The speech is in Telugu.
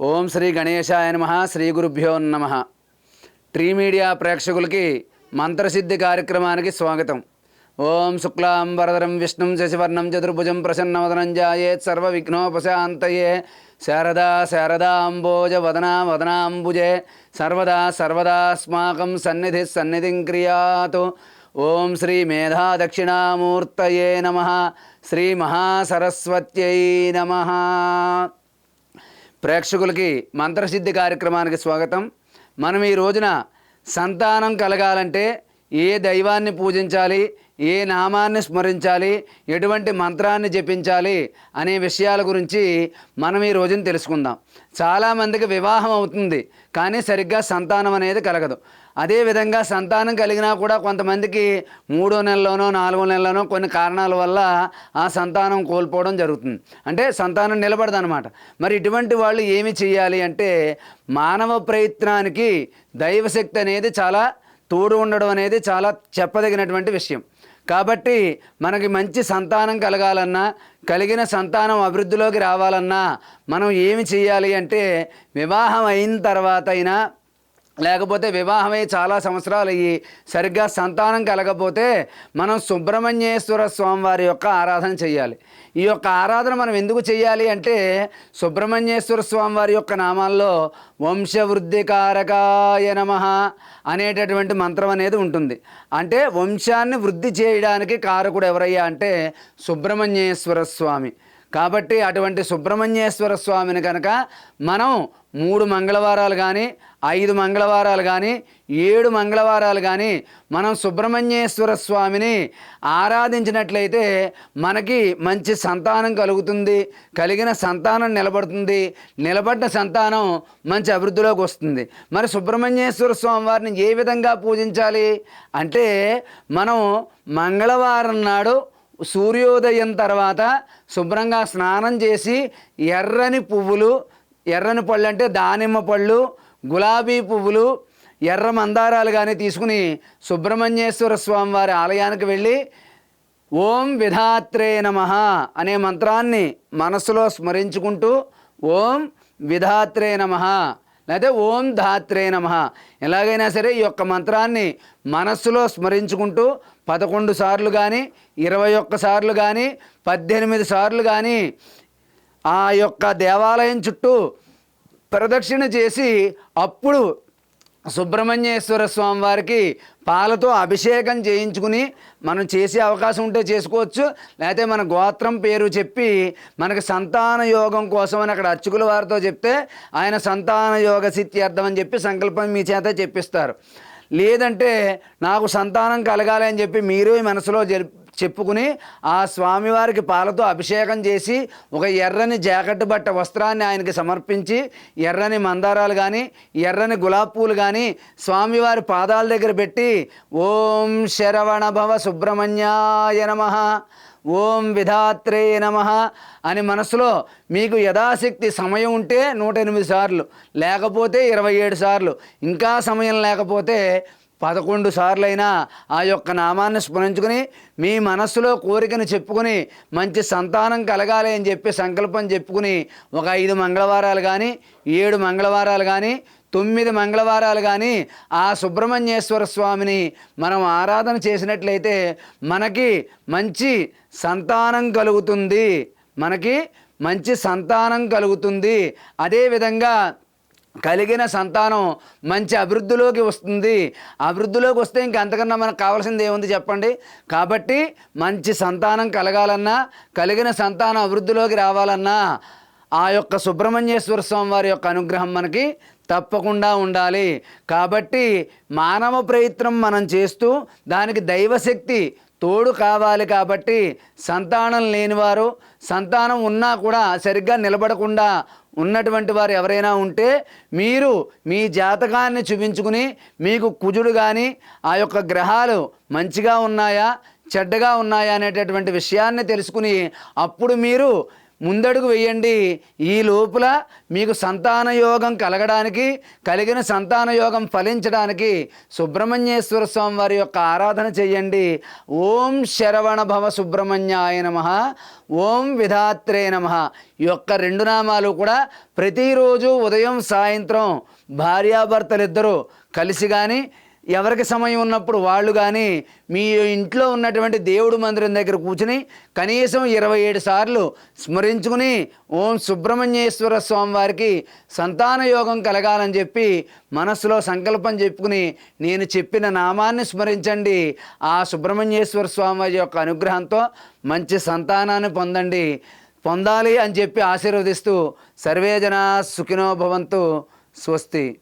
ఓం శ్రీ గణేశాయ నమ శ్రీ గురుభ్యో నమ. ట్రీ మీడియా ప్రేక్షకులకి మంత్రసిద్ధి కార్యక్రమానికి స్వాగతం. ఓం శుక్లాం వరదరం విష్ణుం శశివర్ణం చతుర్భుజం ప్రసన్నవదనం జాయేత్ సర్వ విఘ్నోపశాంతయే శారదా శారదాంబోజ వదనా వదనాంబుజే. సర్వదా సర్వదాస్మాకం సన్నిధి సన్నిధిం క్రియాతు. ఓం శ్రీ మేధా దక్షిణామూర్తయే నమ. శ్రీ మహాసరస్వత్యై నమ. ప్రేక్షకులకి మంత్రసిద్ధి కార్యక్రమానికి స్వాగతం. మనం ఈ రోజున సంతానం కలగాలంటే ఏ దైవాన్ని పూజించాలి? ఏ నామాన్ని స్మరించాలి ఎటువంటి మంత్రాన్ని జపించాలి అనే విషయాల గురించి మనం ఈ రోజున తెలుసుకుందాం. చాలామందికి వివాహం అవుతుంది కానీ సరిగ్గా సంతానం అనేది కలగదు. అదేవిధంగా సంతానం కలిగినా కూడా కొంతమందికి మూడో నెలలోనో నాలుగో నెలలోనో కొన్ని కారణాల వల్ల ఆ సంతానం కోల్పోవడం జరుగుతుంది. అంటే సంతానం నిలబడదు అనమాట మరి ఇటువంటి వాళ్ళు ఏమి చేయాలి అంటే మానవ ప్రయత్నానికి దైవశక్తి అనేది చాలా తోడు ఉండడం అనేది చాలా చెప్పదగినటువంటి విషయం. కాబట్టి మనకి మంచి సంతానం కలగాలన్నా కలిగిన సంతానం అభివృద్ధిలోకి రావాలన్నా మనం ఏమి చేయాలి అంటే వివాహం అయిన తర్వాత అయినా లేకపోతే వివాహమై చాలా సంవత్సరాలు అయ్యి సరిగ్గా సంతానం కలగపోతే మనం సుబ్రహ్మణ్యేశ్వర స్వామి వారి యొక్క ఆరాధన చేయాలి ఈ యొక్క ఆరాధన మనం ఎందుకు చేయాలి అంటే సుబ్రహ్మణ్యేశ్వర స్వామి వారి యొక్క నామాల్లో వంశవృద్ధికారకాయ నమ అనేటటువంటి మంత్రం అనేది ఉంటుంది. అంటే వంశాన్ని వృద్ధి చేయడానికి కారకుడు ఎవరయ్యా అంటే సుబ్రహ్మణ్యేశ్వర స్వామి. కాబట్టి అటువంటి సుబ్రహ్మణ్యేశ్వర స్వామిని కనుక మనం మూడు మంగళవారాలు కానీ ఐదు మంగళవారాలు కానీ ఏడు మంగళవారాలు కానీ మనం సుబ్రహ్మణ్యేశ్వర స్వామిని ఆరాధించినట్లయితే మనకి మంచి సంతానం కలుగుతుంది కలిగిన సంతానం నిలబడుతుంది నిలబడ్డ సంతానం మంచి అభివృద్ధిలోకి వస్తుంది. మరి సుబ్రహ్మణ్యేశ్వర స్వామి వారిని ఏ విధంగా పూజించాలి అంటే మనం మంగళవారం నాడు సూర్యోదయం తర్వాత శుభ్రంగా స్నానం చేసి ఎర్రని పువ్వులు ఎర్రని పళ్ళు అంటే దానిమ్మ పళ్ళు గులాబీ పువ్వులు ఎర్ర మందారాలు కానీ తీసుకుని సుబ్రహ్మణ్యేశ్వర స్వామి వారి ఆలయానికి వెళ్ళి ఓం విధాత్రే నమ అనే మంత్రాన్ని మనసులో స్మరించుకుంటూ ఓం విధాత్రే నమ లేదా ఓం ధాత్రే నమ. ఎలాగైనా సరే ఈ యొక్క మంత్రాన్ని మనస్సులో స్మరించుకుంటూ పదకొండు సార్లు కానీ ఇరవై ఒక్క సార్లు కానీ పద్దెనిమిది సార్లు కానీ ఆ యొక్క దేవాలయం చుట్టూ ప్రదక్షిణ చేసి అప్పుడు సుబ్రహ్మణ్యేశ్వర స్వామి వారికి పాలతో అభిషేకం చేయించుకుని మనం చేసే అవకాశం ఉంటే చేసుకోవచ్చు. లేకపోతే మన గోత్రం పేరు చెప్పి మనకి సంతాన యోగం కోసం అని అక్కడ అర్చకుల వారితో చెప్తే ఆయన సంతాన యోగ సిద్ధ్యర్థం అని చెప్పి సంకల్పం మీ చేత చెప్పిస్తారు. లేదంటే నాకు సంతానం కలగాలి అని చెప్పి మీరు మనసులో చెప్పుకుని ఆ స్వామివారికి పాలతో అభిషేకం చేసి ఒక ఎర్రని జాకెట్ బట్ట వస్త్రాన్ని ఆయనకి సమర్పించి ఎర్రని మందారాలు కానీ ఎర్రని గులాబ్ పూలు కానీ స్వామివారి పాదాల దగ్గర పెట్టి ఓం శరవణ భవ సుబ్రహ్మణ్యాయ నమ ఓం విధాత్రే నమ అని మనసులో మీకు యథాశక్తి సమయం ఉంటే నూట ఎనిమిది సార్లు లేకపోతే ఇరవై ఏడు సార్లు ఇంకా సమయం లేకపోతే పదకొండు సార్లైనా ఆ యొక్క నామాన్ని స్మరించుకుని మీ మనస్సులో కోరికను చెప్పుకుని మంచి సంతానం కలగాలి అని చెప్పి సంకల్పం చెప్పుకుని ఒక ఐదు మంగళవారాలు కానీ ఏడు మంగళవారాలు కానీ తొమ్మిది మంగళవారాలు కానీ ఆ సుబ్రహ్మణ్యేశ్వర స్వామిని మనం ఆరాధన చేసినట్లయితే మనకి మంచి సంతానం కలుగుతుంది. మనకి మంచి సంతానం కలుగుతుంది. అదేవిధంగా కలిగిన సంతానం మంచి అభివృద్ధిలోకి వస్తుంది. అభివృద్ధిలోకి వస్తే ఇంక అంతకన్నా మనకు కావాల్సింది ఏముంది చెప్పండి? కాబట్టి మంచి సంతానం కలగాలన్నా కలిగిన సంతానం అభివృద్ధిలోకి రావాలన్నా ఆ యొక్క సుబ్రహ్మణ్యేశ్వర స్వామి వారి యొక్క అనుగ్రహం మనకి తప్పకుండా ఉండాలి. కాబట్టి మానవ ప్రయత్నం మనం చేస్తూ దానికి దైవశక్తి తోడు కావాలి కాబట్టి సంతానం లేనివారు సంతానం ఉన్నా కూడా సరిగ్గా నిలబడకుండా ఉన్నటువంటి వారు ఎవరైనా ఉంటే మీరు మీ జాతకాన్ని చూపించుకుని మీకు కుజుడు కానీ ఆ యొక్క గ్రహాలు మంచిగా ఉన్నాయా చెడ్డగా ఉన్నాయా అనేటటువంటి విషయాన్ని తెలుసుకుని అప్పుడు మీరు ముందడుగు వేయండి. ఈ లోపల మీకు సంతాన యోగం కలగడానికి కలిగిన సంతాన యోగం ఫలించడానికి సుబ్రహ్మణ్యేశ్వర స్వామి వారి యొక్క ఆరాధన చేయండి. ఓం శరవణ భవ సుబ్రహ్మణ్యాయ నమ. ఓం విధాత్రే నమ. ఈ యొక్క రెండు నామాలు కూడా ప్రతిరోజు ఉదయం సాయంత్రం భార్యాభర్తలిద్దరూ కలిసి కానీ ఎవరికి సమయం ఉన్నప్పుడు వాళ్ళు కానీ మీ ఇంట్లో ఉన్నటువంటి దేవుడు మందిరం దగ్గర కూర్చుని కనీసం ఇరవై ఏడు సార్లు స్మరించుకుని ఓం సుబ్రహ్మణ్యేశ్వర స్వామి వారికి సంతాన యోగం కలగాలని చెప్పి మనస్సులో సంకల్పం చెప్పుకుని నేను చెప్పిన నామాన్ని స్మరించండి. ఆ సుబ్రహ్మణ్యేశ్వర స్వామి వారి యొక్క అనుగ్రహంతో మంచి సంతానాన్ని పొందండి. పొందాలి అని చెప్పి ఆశీర్వదిస్తూ సర్వేజన సుఖినోభవంతు సుఖినో భవంతు. స్వస్తి.